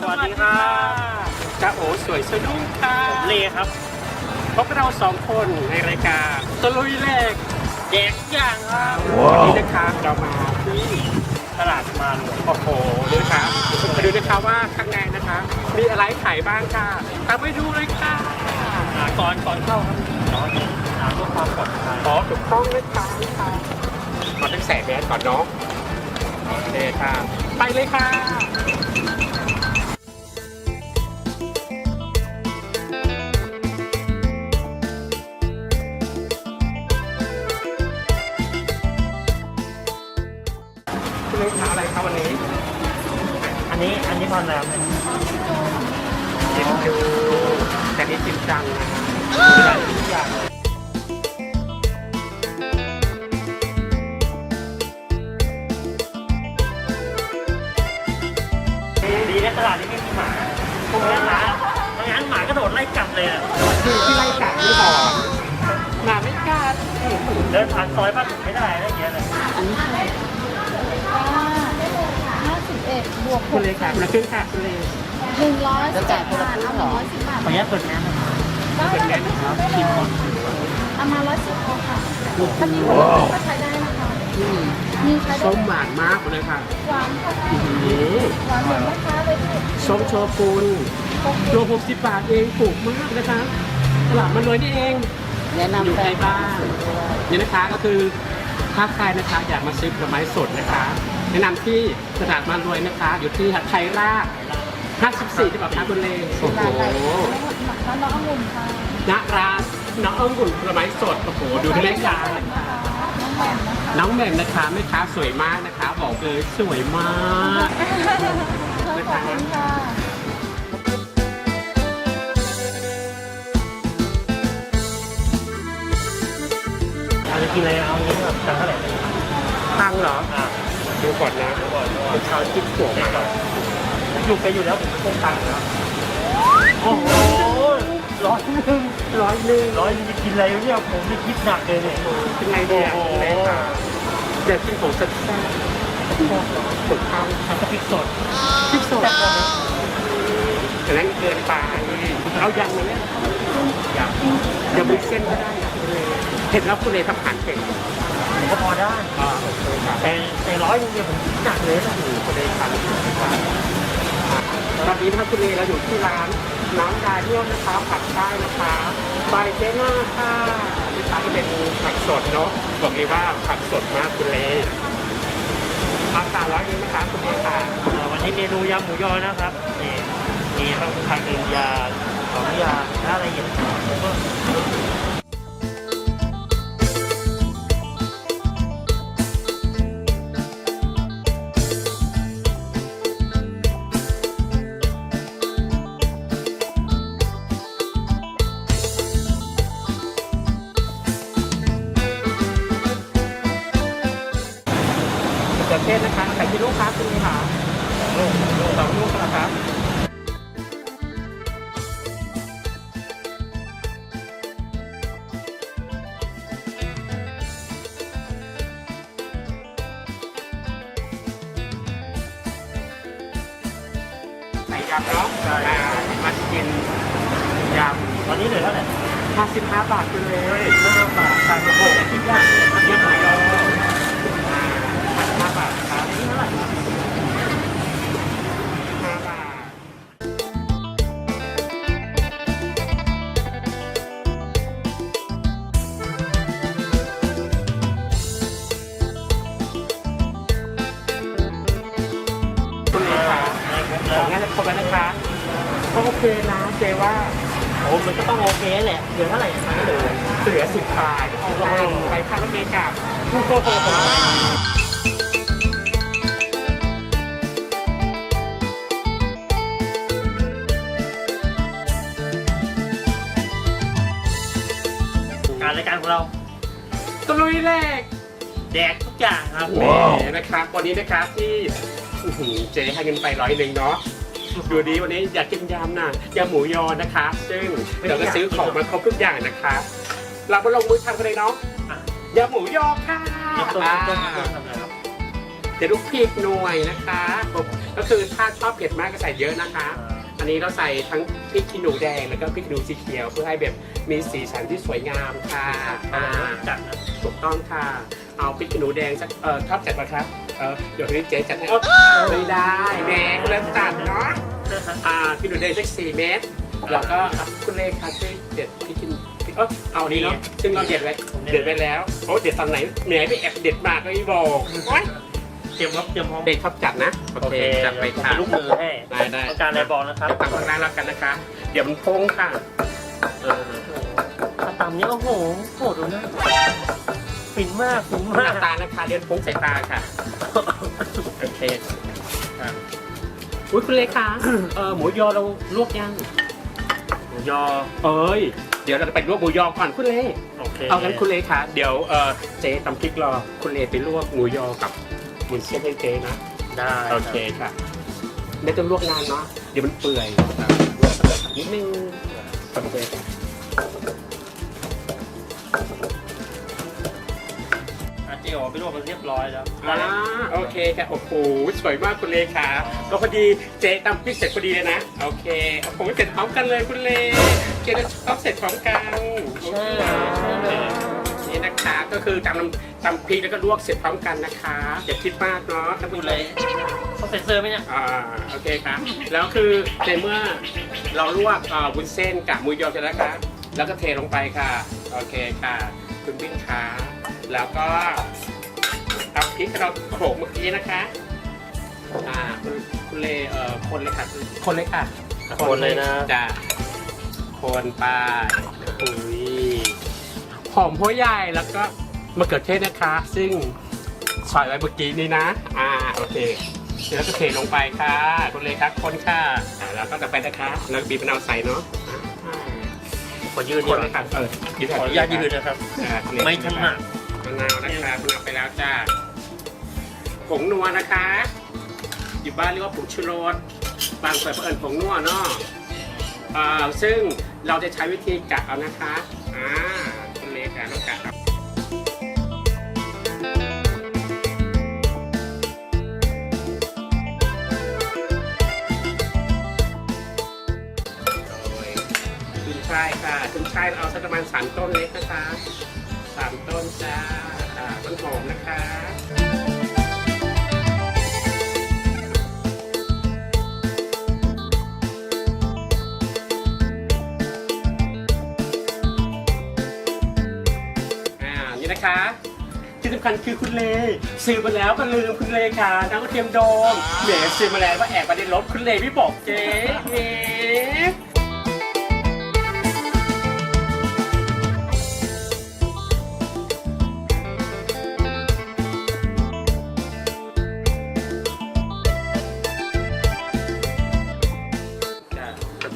สวัสดีครับจ้าโอสวยสะดุ้งค่ะผมเลครับ พบกับเราสองคนในรายการตะลุยแหลกแดกอย่างครับวันนี้นะคะเรามาที่ตลาดมาเลยโอ้โหดูนะคะมาดูนะคะว่าข้างในนะคะมีอะไรขายบ้างค่ะตามไปดูเลยค่ะอ่าก่อนก่อนเข้าครับขอถามเพื่อความปลอดภัยขอถูกต้องนะคะค่ะขอต้องใส่แมสก่อนเนาะโอเคค่ะไปเลยค่ะ คุณเลยหาอะไรครับวันนี้ อันนี้อันนี้พอแล้วเนี่ยจิมจูแต่นี่จิมจังนะมีหลายทุกอย่างเลยดีนะตลาดนี้ไม่มีหมาพวกนั้นหมาไม่งั้นหมากระโดดไล่กัดเลยอะคือที่ไล่กัดนี่หรอหมาไม่กัดเดินผ่านซอยบ้านไม่ได้อะไรอย่างเงี้ยเลยห้าสิบเอ็ดบ วกคุณเลยค่ะคุณละครึ่งค่ะคุณเลยหนึ่งร้อยสิบเอ็ดบาทเอามาร้อยสิบบาทขออนุญาตเปิดน้ำนะครับเป็นไงได้นะครับชิมก่อนเอามาร้อยสิบพอค่ะอันนี้ก็ใช้ได้นะคะมีใช้ได้ส้มหวานมากเลยค่ะหวานค่ะหวานเหมือนมะพร้าวเลยส้มโชกุนโลหกสิบบาทเองถูกมากนะคะตลาดมันรวยนี่เองแนะนำอยู่ใกล้บ้านนี่นะคะก็คือ ถ้าใครนะคะ อยากมาซื้อผลไม้สดนะคะ แนะนำที่ตลาดมารวยนะคะ อยู่ที่ไทยราช54ที่แบบคะคุณเลโอ้โหร้านน้ององุ่นค่ะณร้านน้ององุ่นผลไม้สด โอ้โห ดูที่แม่ค้ายค่ะน้องแม่มนะคะน้องแหม่มนะคะแม่ค้าสวยมากนะคะ บอกเลยสวยมาก เหรออ่าดูก่อนนะเป็นชาวคิดถั่วมาอยู่ไปอยู่แล้วผมคงตังค์แล้วโอ้โหร้อยหนึ่งร้อยหนึ่งร้อยหนึงจะกินอะไรวะเนี่ยผมไม่คิดหนักเลยเนี่ยเป็นไงเนี่ยโอ้โหแม่ค้าอยากกินของสดแซ่บๆสดข้าวทำกะปิสดพริกสดแต่นั้นเกินไปเอายำมาเนี่ยยำยำมีเส้นก็ได้ค่ะคุณเลเห็นแล้วคุณเลทำอาหารเก่งผม ก็พอได้อ่าโอเคครับแต่แต่ร้อยนึงเนี่ยผมคิดหนักเลยนะคุณเลทำตอนนี้นะครับคุณเลเราอยู่ที่ร้านน้ำดาเที่ยวนะคะผักใต้นะคะใบเจน่าค่ะที่ร้านเป็นผักสดเนาะบอกเลยว่าผักสดมากคุณเลราคาร้อยนี้นะคะคุณเลค่ะวันนี้เมนูยำหมูยอนะครับนี่มีทั้งผักกินยาของยาและอะไรอย่างเงี้ย ศนะคะใส่ที่ลูกค้าคุณเลค่ะสองลูกนะครับใส่ยำเนาะอ่มากินยำตอนนี้เหลือเท่าไหร่55บาทไปเลยห้าบาทสามสิบหกคิดยากอันนี้หมูยออ่ นะเจว่าโอ้มันก็ต้องโอเคแหละเหลือเท่าไหร่ครับเหลือเหลือสิบบาทเอาไปไปค่ารถเมล์กลับโอ้โหงานรายการของเราตะลุยแรก แดกทุกอย่างครับแหมนะครับวันนี้นะครับที่อื้อหือเจ๊ให้เงินไปร้อยหนึ่งเนาะ ดูดีวันนี้อยากกินยำน่ะยำหมูยอนะคะ ซึ่งเดี๋ยวก็ซื้อของมาครบทุกอย่างนะคะ เราไปลงมือทำกันเลยเนาะอะ ยำหมูยอค่ะต้มอ่าต้มต้มทำอะไรครับเดี๋ยวลูกพริกหน่วยนะคะก็คือถ้าชอบเผ็ดมากก็ใส่เยอะนะคะ อันนี้เราใส่ทั้งพริกขี้หนูแดงแล้วก็พริกขี้หนูสีเขียวเพื่อให้แบบมีสีสันที่สวยงามค่ะอ่าจัดนะถูกต้องค่ะ เอาพริกขี้หนูแดงสักเอ่อชอบจัดไหมครับ เออเดี๋ยวให้เจ๊จัดให้เอ้าไม่ได้แหม่เริ่มจัดเนาะอ่าพริกขี้หนูแดงสักสี่เม็ดแล้วก็คุณเลขาช่วยเด็ดพริกขี้หนูพริกเอ้าเอานี้เนาะซึ่งเราเด็ดไว้เด็ดไว้แล้วโอ้เด็ดตอนไหนแหมไปแอบเด็ดมาก็ไม่บอกโอ๊ยเตรียมครับเตรียมพร้อมเด็กชอบจัดนะโอโอเคเคจัดไปผมค่ะเป็นลูกมือให้ได้ได้ต้องการอะไรบอกนะครับเดี๋ยวตามข้างหน้าแล้วกันนะคะ เดี๋ยวมันโค้งค่ะเออถ้าตำเนี้ยโอ้โหโหดูหน้าฟินมากฟินหมาน้ากตานะคะเดี๋ยวโค้งสายตาค่ะ โอเคครับอุ้ยคุณเลขาเออหมูยอเราลวกยังหมูยอเอ้ยเดี๋ยวเราจะไปลวกหมูยอก่อนคุณเลโอเคเอางั้นคุณเลขาเดี๋ยวเออเจ๊ตำพริกรอคุณเลไปลวกหมูยอกับหมูเส้นให้เจ๊นะได้โอเคค่ะไม่ต้องลวกนานเนาะเดี๋ยวมันเปื่อยครับนิดนึงโอเค จ๊อ๋อไปลวกมันเรียบร้อยแล้วอ่าโอเคค่ะโอ้โหสวยมากคุณเลขาก็พอดีเจ๊ตำพริกเสร็จพอดีเลยนะโอเคเอาผมเสร็จพร้อมกันเลยคุณเลเจ๊ต้องเสร็จพร้อมกันใช่ใช่เลยนี่นะคะก็คือตำตำพริกแล้วก็ลวกเสร็จพร้อมกันนะคะอย่าคิดมากเนาะท่านดูผู้ชเลเขาเซ็นเซอร์ไหมเนี่ยอ่าโอเคครับแล้วคือในเมื่อเราลวกอ่าวุ้นเส้นกับมูยอเสร็จแล้วครับแล้วก็เทลงไปค่ะโอเคค่ะคุณวิ่งขา แล้วก็เอาพริกที่เราโขลกเมื่อกี้นะคะ อ่าคุณคุณเลเอ่อคนเลยค่ะคนเลยค่ะคนเลยนะ จ้ะคนไปอุ้ยหอมหัวใหญ่แล้วก็มะเขือเทศนะคะ ซึ่งซอยไว้เมื่อกี้นี้นะ อ่าโอเคแล้วก็เทลงไปค่ะคุณเลครับคนค่ะอ่าแล้วก็จะไปนะคะแล้วบีบมะนาวใส่เนาะอ่าขอยืนคดีนกเลว่ายค่ะเออขออนุญาตยืนนะครับอ่าคุณเลไม่ถนัดมะ นาวนะคะมะนาวไปแล้วจ้าผงนัวนะคะ อยู่บ้านเรียกว่าผงชูรสบางเปิดเอิญผงนัวเนาะซึ่งเราจะใช้วิธีกะเอานะคะอ่าคุณเลค่ะต้องกะครับขึ้นช่ายค่ะขึ้นช่ายเอาสักประมาณสามต้นเล็กนะคะ จ้าอ่าต้นหอมนะคะอ่านี่นะคะ ที่สำคัญคือคุณเลซื้อมาแล้วก็ลืมคุณเลค่ะน้ำกระเทียมโดงแหมซื้อมาแล้วว่าแอบมาในรถคุณเลไม่บอกเจ๊แหม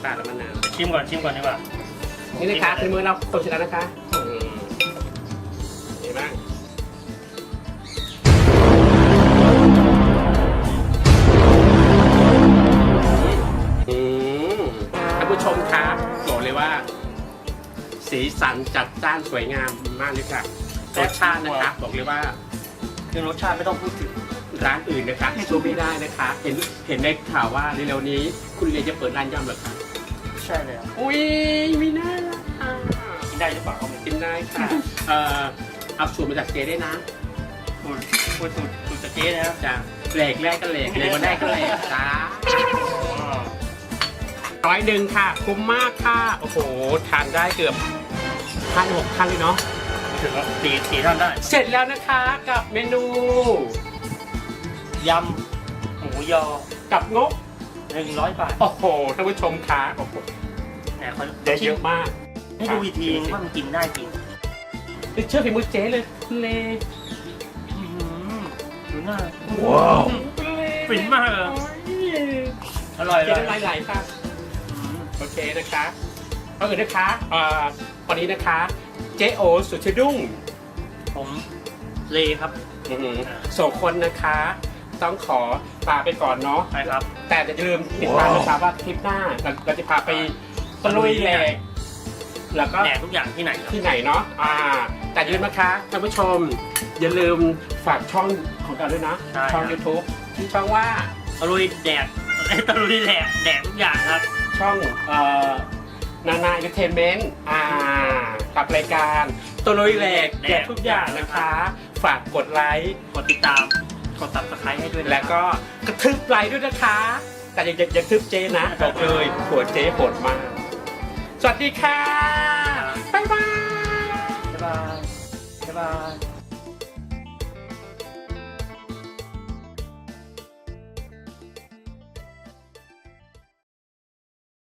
ตาลและมะนาวชิมก่อนชิมก่อนดีกว่านี่นะคะคือมือเราตกเสร็จแล้วนะคะอืมเห็นไหมอืมท่านผู้ชมคะบอกเลยว่า สีสันจัดจ้านสวยงามมากเลยค่ะรสชาตินะคะบอกเลยว่า คือรสชาติไม่ต้องพูดถึงร้านอื่นนะคะสู้ไม่ได้นะคะ เห็นเห็นในข่าวว่าเร็วๆนี้ คุณเรียนจะเปิดร้านยำเหรอคะ ใช่เลยอุ้ยไม่น่าละค่ะกินได้หรือเปล่าก็ไม่กินได้ค่ะเอ่อเอาสูตรมาจากเจได้นะพูดพูดสูตรสูตรจากเจ๊นะครับจ้ะเหล็กแรกก็เหล็กเหล็กวันแรกก็เหล็กจ้าอ๋อร้อยหนึ่งค่ะ คุ้มมากค่ะ โอ้โห ทานได้เกือบทานหกท่านเลยเนาะ ถือว่าสี่สี่ท่านได้เสร็จแล้วนะคะกับเมนูยำหมูยอกับงบ หนึ่งร้อยบาทโอ้โหท่านผู้ชมคะโอ้โหแต่เขาได้เยอะมาก ให้ดูอีกทีว่ามันกินได้จริงเชื่อฝีมือเจ๊เลยคุณเลอื้อหือดูหน้าว้าวฟินมากเลยอร่อยเลเจ๊ยน้ำลายไหลค่ะ โอเคนะคะเอาอื่นนะคะอ่าวันนี้นะคะ เจ๊โอสุดชดุ้งผมเลครับ อื้อหือสองคนนะคะ ต้องขอลาไปก่อนเนาะ ใช่ครับ แต่อย่าลืมติดตามนะครับว่าคลิปหน้าเราเราจะพาไปตะลุยแหลกแล้วก็แหนกทุกอย่างที่ไหนครับ ที่ไหนเนาะ อ่า แต่อย่าลืมนะคะท่านผู้ชม อย่าลืมฝากช่องของเราด้วยนะ ใช่ช่อง ครับ YouTube ที่ช่องว่าตะลุยแดกตะลุยแดกแดกทุกอย่างครับ ช่องเอ่อนานาเอนเตอร์เทนเมนต์อ่ากับรายการตัวลุยแหลกแดกทุกอย่างนะคะ ฝากกดไลค์ กดติดตาม กด subscribe ให้ด้วยนะ แล้วก็กระทึบไลค์ด้วยนะคะ แต่อย่าอย่าอย่ากระทึบเจนะบอกเลยผัวเจ๊โหดมาก สวัสดีค่ะ บ๊ายบาย บ๊ายบายบ๊ายบาย